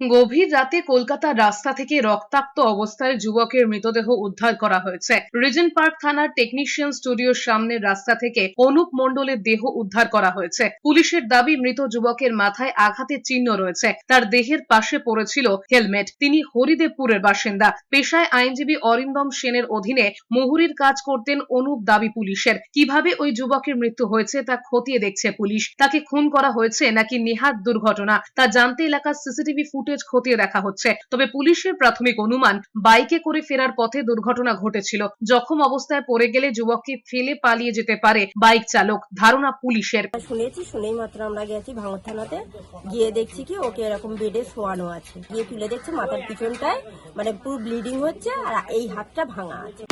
গভীর রাতে কলকাতার রাস্তা থেকে রক্তাক্ত অবস্থায় যুবকের মৃতদেহ উদ্ধার করা হয়েছে। রিজেন্ট পার্ক থানার টেকনিশিয়ান স্টুডিওর সামনের রাস্তা থেকে অনুপ মণ্ডলের দেহ উদ্ধার করা হয়েছে। পুলিশের দাবি, মৃত যুবকের মাথায় আঘাতের চিহ্ন রয়েছে। তার দেহের পাশে পড়েছিল হেলমেট। তিনি হরিদেবপুরের বাসিন্দা। পেশায় আইনজীবী অরিন্দম সেনের অধীনে মুহুরির কাজ করতেন অনুপ দাবি পুলিশের। কীভাবে ওই যুবকের মৃত্যু হয়েছে তা খতিয়ে দেখছে পুলিশ। তাকে খুন করা হয়েছে নাকি নেহাত দুর্ঘটনা তা জানতে এলাকার সিসিটিভি ফুটেজ খতিয়ে দেখা হচ্ছে। তবে পুলিশের প্রাথমিক অনুমান, বাইকে করে ফেরার পথে দুর্ঘটনা ঘটেছিল। জখম অবস্থায় পড়ে গেলে যুবককে ফেলে পালিয়ে যেতে পারে বাইক চালক, ধারণা পুলিশের। শুনেছি, শুনেই মাত্র আমরা গেছি ভাঙর থানাতে। গিয়ে দেখছি কি ওকে এরকম বেডে শোয়ানো আছে। গিয়ে তুলে দেখছি মাথার পিছনটায় মানে পুরো ব্লিডিং হচ্ছে আর এই হাতটা ভাঙা আছে।